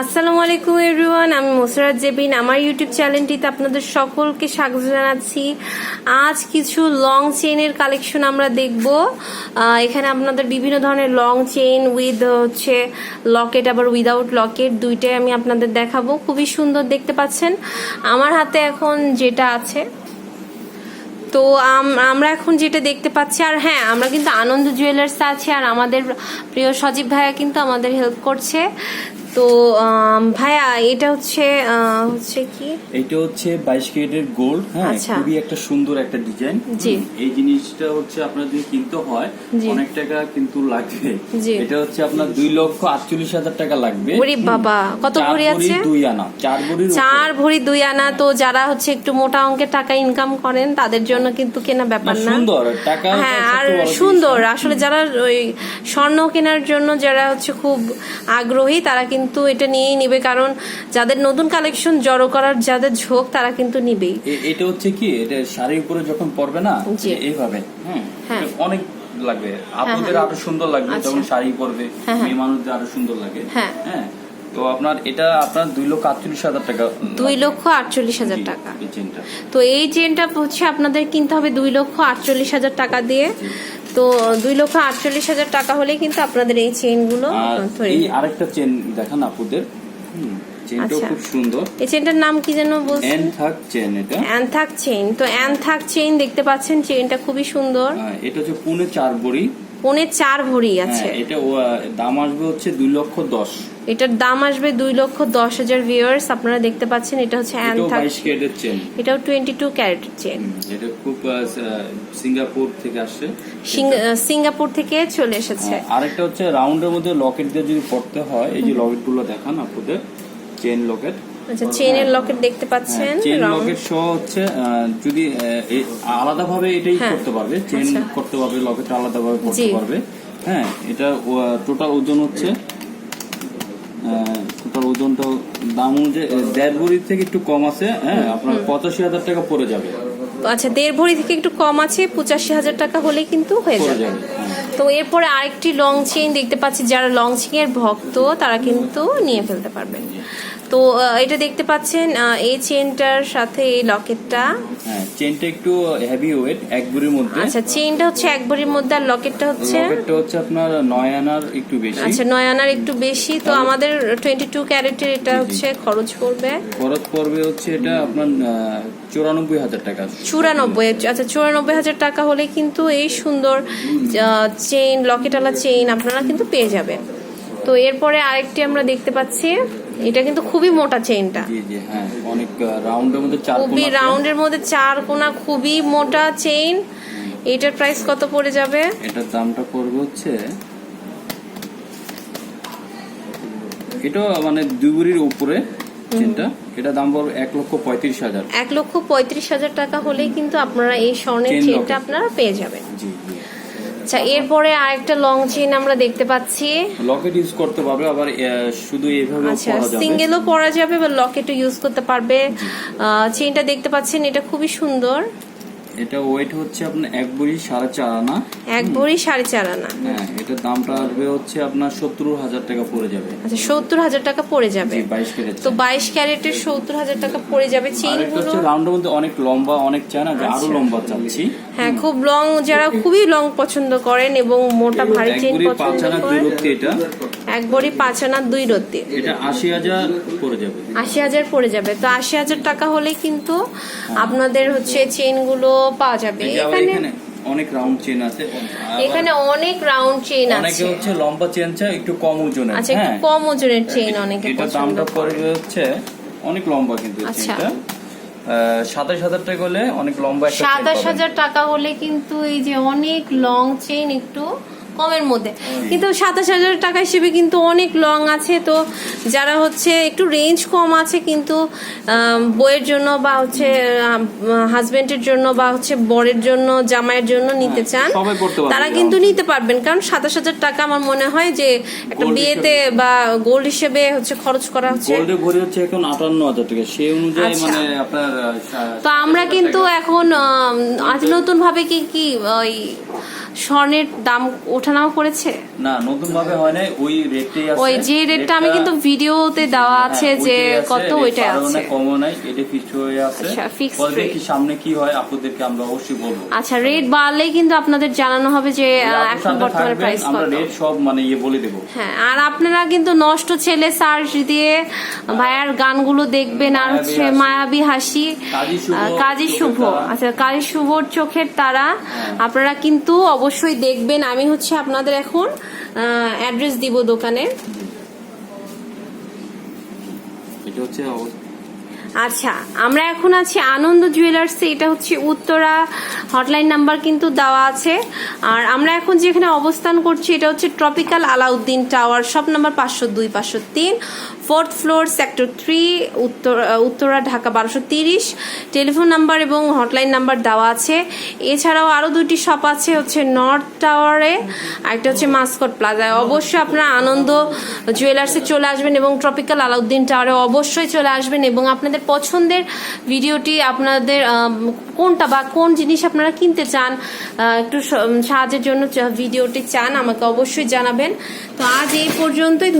আসসালামু আলাইকুম এভরিওয়ান আমি মোসরাত জেবিন। আমার ইউটিউব চ্যানেলটিতে আপনাদের সকলকে স্বাগত জানাচ্ছি। আজ কিছু লং চেইনের কালেকশন আমরা দেখব। এখানে আপনাদের বিভিন্ন ধরনের লং চেইন উইথ হচ্ছে লকেট আবার উইদাউট লকেট দুইটাই আমি আপনাদের দেখাবো। খুবই সুন্দর দেখতে পাচ্ছেন। আমার হাতে এখন যেটা আছে, তো আমরা এখন যেটা দেখতে পাচ্ছি, আর হ্যাঁ আমরা কিন্তু আনন্দ জুয়েলার্স আছে, আর আমাদের প্রিয় সজীব ভাইয়া কিন্তু আমাদের হেল্প করছে। তো ভাইয়া এটা হচ্ছে হচ্ছে কি? এটা হচ্ছে বাইশ ক্যারেটের গোল্ড হ্যাঁ? আচ্ছা। খুবই একটা সুন্দর একটা ডিজাইন। জি। এই জিনিসটা হচ্ছে আপনার যদি কিনতে হয় অনেক টাকা কিন্তু লাগবে। এটা হচ্ছে আপনার দুই লক্ষ আটচল্লিশ হাজার টাকা লাগবে। ওরে বাবা কত ভরি আছে? দুই আনা চার উপর। চার ভরি দুই আনা তো যারা হচ্ছে একটু মোটা অঙ্কের টাকা ইনকাম করেন তাদের জন্য কিন্তু কেনা ব্যাপার না, না সুন্দর টাকা হ্যাঁ আর সুন্দর আসলে যারা ওই স্বর্ণ কেনার জন্য যারা হচ্ছে খুব আগ্রহী তারা কিন্তু এটা নিয়েই নিবে কারণ যাদের নতুন কালেকশন জড়ো করার যাদের ঝোঁক তারা কিন্তু নিবেই এটা হচ্ছে কি এটা শাড়ির উপরে যখন পরবে না এইভাবে হ্যাঁ হ্যাঁ। অনেক লাগবে আপনাদের হ্যাঁ। আরও সুন্দর লাগবে আচ্ছা। যখন শাড়ি পরবে হ্যাঁ, হ্যাঁ। মেয়ে মানুষদের আরও সুন্দর লাগে হ্যাঁ। হ্যাঁ তো আপনার এটা আপনার দুই লক্ষ আটচল্লিশ হাজার টাকা দুই লক্ষ আটচল্লিশ হাজার টাকা তো এই চেনটা হচ্ছে আপনাদের কিনতে হবে দুই লক্ষ আটচল্লিশ হাজার টাকা দিয়ে তো দুই লক্ষ আটচল্লিশ হাজার টাকা হলে কিন্তু আপনাদের এই চেনগুলো গুলো এই আরেকটা চেন দেখান আপুদের। চেনটাও আচ্ছা। খুব সুন্দর। এই চেনটার নাম কি যেন বলছেন? চেন এটা। অ্যানথাক চেইন তো অ্যানথাক চেইন দেখতে পাচ্ছেন চেইনটা খুবই সুন্দর। হ্যাঁ, এটা হচ্ছে পুনে চার বড়ি পৌনে চার ভরি আছে হ্যাঁ এটা দাম আসবে হচ্ছে দুই লক্ষ দশ। এটার দাম আসবে দুই লক্ষ দশ হাজার ভিউয়ার্স আপনারা দেখতে পাচ্ছেন এটা হচ্ছে চেন এটাও টোয়েন্টি টু ক্যারেটের চেন এটা খুব সিঙ্গাপুর থেকে আসছে। সিঙ্গাপুর থেকে চলে এসেছে। হ্যাঁ, আরেকটা হচ্ছে রাউন্ডের মধ্যে লকেট দিয়ে যদি পড়তে হয় এই যে লকেটগুলো দেখান আপনাদের চেন লকেট আচ্ছা চেনের লকেট দেখতে পাচ্ছেন চেন লকেট সহ হচ্ছে যদি আলাদা ভাবে এটাই হ্যাঁ। করতে পারবে চেন আচ্ছা। করতে পারবে লকেট আলাদা ভাবে করতে। পারবে। হ্যাঁ এটা টোটাল ওজন হচ্ছে টোটাল ওজনটা দাম অনুযায়ী দেড় ভরির থেকে একটু কম আছে হ্যাঁ আপনার পঁচাশি হাজার টাকা পড়ে যাবে। আচ্ছা দেড় ভরি থেকে একটু কম আছে পঁচাশি হাজার টাকা হলে কিন্তু হয়ে যাবে। যাবে হ্যাঁ। তো এরপরে আরেকটি লং চেইন দেখতে পাচ্ছি যারা লং চেইনের ভক্ত তারা কিন্তু নিয়ে ফেলতে পারবেন। তো এটা দেখতে পাচ্ছেন এই চেইনটার সাথে এই লকেটটা। হ্যাঁ চেনটা একটু হেভি ওয়েট এক ভরির মধ্যে। আচ্ছা চেইনটা হচ্ছে এক ভরির মধ্যে আর লকেটটা হচ্ছে? লকেটটা হচ্ছে আপনার নয় আনার একটু বেশি। আচ্ছা নয় আনার একটু বেশি। তো আমাদের টোয়েন্টি টু ক্যারেটের এটা হচ্ছে খরচ পড়বে? খরচ পড়বে হচ্ছে এটা আপনার চুরানব্বই হাজার টাকা। চুরানব্বই আচ্ছা চুরানব্বই হাজার টাকা হলে কিন্তু এই সুন্দর চেইন লকেটওয়ালা চেইন আপনারা কিন্তু পেয়ে যাবেন। তো এরপরে আরেকটি আমরা দেখতে পাচ্ছি। এটা কিন্তু খুবই মোটা চেইনটা জি জি হ্যাঁ অনেক রাউন্ডের মধ্যে চার খুবই আছে। রাউন্ডের মধ্যে চার কোনা খুবই মোটা চেইন এটার প্রাইস কত পড়ে যাবে? এটার দামটা পড়বে হচ্ছে এটা মানে দুই বুড়ির উপরে চেনটা এটা দাম পড়বে এক লক্ষ পঁয়ত্রিশ হাজার। এক লক্ষ পঁয়ত্রিশ হাজার টাকা হলেই কিন্তু আপনারা এই স্বর্ণের চেনটা আপনারা পেয়ে যাবেন। জি। আচ্ছা এরপরে আরেকটা লং চেইন আমরা দেখতে পাচ্ছি। লকেট ইউজ করতে পারবে আবার শুধু এইভাবে আচ্ছা পরা যাবে। সিঙ্গেলও পরা যাবে বা লকেটও ইউজ করতে পারবে। চেইনটা দেখতে পাচ্ছেন এটা খুবই সুন্দর। এটা ওয়েট হচ্ছে আপনার এক বুড়ি সাড়ে চার আনা। এক ভরি সাড়ে চার আনা। হ্যাঁ এটার দামটা আসবে হচ্ছে আপনার সত্তর হাজার টাকা পড়ে যাবে। আচ্ছা সত্তর হাজার টাকা পড়ে যাবে। বাইশ ক্যারেট। তো বাইশ ক্যারেটের সত্তর হাজার টাকা পড়ে যাবে চেইনগুলো। হচ্ছে রাউন্ডের মধ্যে অনেক লম্বা অনেক চায় না যে আরও আচ্ছা। লম্বা চাচ্ছি। হ্যাঁ খুব লং যারা খুবই লং পছন্দ করেন এবং মোটা ভারী চেইন পছন্দ করেন এটা। এক ভরি পাঁচ আনা দুই রত্তি। এটা আশি হাজার পড়ে যাবে। আশি হাজার পড়ে যাবে। তো আশি হাজার টাকা হলে কিন্তু আপনাদের হচ্ছে চেইনগুলো পাওয়া যাবে। এখানে অনেক রাউন্ড চেন আছে। এখানে অনেক রাউন্ড চেইন অনেকে হচ্ছে লম্বা চেন চায় একটু কম ওজনের আচ্ছা একটু হ্যাঁ। কম ওজনের চেন অনেকে এটা দামটা করে। পড়বে হচ্ছে অনেক লম্বা কিন্তু আচ্ছা। চেনটা সাতাশ হাজার টাকা হলে অনেক লম্বা সাতাশ হাজার টাকা হলে কিন্তু এই যে অনেক লং চেন একটু কমের মধ্যে। কিন্তু সাতাশ হাজার টাকা হিসেবে কিন্তু অনেক লং আছে। তো যারা হচ্ছে একটু রেঞ্জ কম আছে কিন্তু বইয়ের জন্য বা হচ্ছে হাজবেন্ডের জন্য বা হচ্ছে বরের জন্য জামাইয়ের জন্য নিতে চান হ্যাঁ, পারবে তারা কিন্তু নিতে পারবেন। কারণ সাতাশ হাজার টাকা আমার মনে হয় যে একটা বিয়েতে বা গোল্ড হিসেবে হচ্ছে খরচ করা হচ্ছে। এখন আটান্ন হাজার টাকা। সেই অনুযায়ী আচ্ছা। মানে আপনার তো আমরা কিন্তু এখন আজ নতুন ভাবে কি কি ওই স্বর্ণের দাম ওঠানামা করেছে? না নতুন ভাবে হয় নাই। ওই রেটটাই আছে। ওই যে রেটটা আমি কিন্তু ভিডিওতে দেওয়া আছে হ্যাঁ, যে কত বাড়াও আছে। নাই, কমও নাই এটা ফিক্স হয়ে আছে। আচ্ছা, fixed পরে সামনে কি হয় আপনাদেরকে আমরা অবশ্যই বলব। আচ্ছা রেট বাড়লেই কিন্তু আপনাদের জানানো হবে যে এখন বর্তমানে প্রাইস আমরা রেট সব মানে ইয়ে বলে দেবো। হ্যাঁ আর আপনারা কিন্তু নষ্ট ছেলে সার্চ দিয়ে ভাইয়ার গানগুলো দেখবেন আর হচ্ছে। মায়াবী হাসি কাজী শুভ। আচ্ছা কাজী শুভর চোখের তারা। হ্যাঁ। আপনারা কিন্তু অবশ্যই দেখবেন আমি হচ্ছে আপনাদের এখন অ্যাড্রেস দিব দোকানে এটা হচ্ছে। আচ্ছা আমরা এখন আছি আনন্দ জুয়েলার্সে এটা হচ্ছে উত্তরা হটলাইন নাম্বার কিন্তু দেওয়া আছে। আর আমরা এখন যেখানে অবস্থান করছি, এটা হচ্ছে tropical Alauddin tower shop number পাঁচশো দুই, পাঁচশো তিন ফোর্থ ফ্লোর সেক্টর থ্রি উত্তর উত্তরা, ঢাকা বারোশো তিরিশ। টেলিফোন নাম্বার এবং হটলাইন নাম্বার দেওয়া আছে। এছাড়াও আরও দুটি শপ আছে, হচ্ছে নর্থ টাওয়ারে আর একটা হচ্ছে মাস্কট প্লাজায় অবশ্যই আপনারা আনন্দ জুয়েলার্সে চলে আসবেন এবং ট্রপিক্যাল আলাউদ্দিন টাওয়ারে অবশ্যই চলে আসবেন এবং আপনাদের পছন্দের ভিডিওটি আপনাদের কোনটা বা কোন জিনিস আপনারা কিনতে চান একটু সাহায্যের জন্য ভিডিওটি চান, আমাকে অবশ্যই জানাবেন। তো আজ এই পর্যন্তই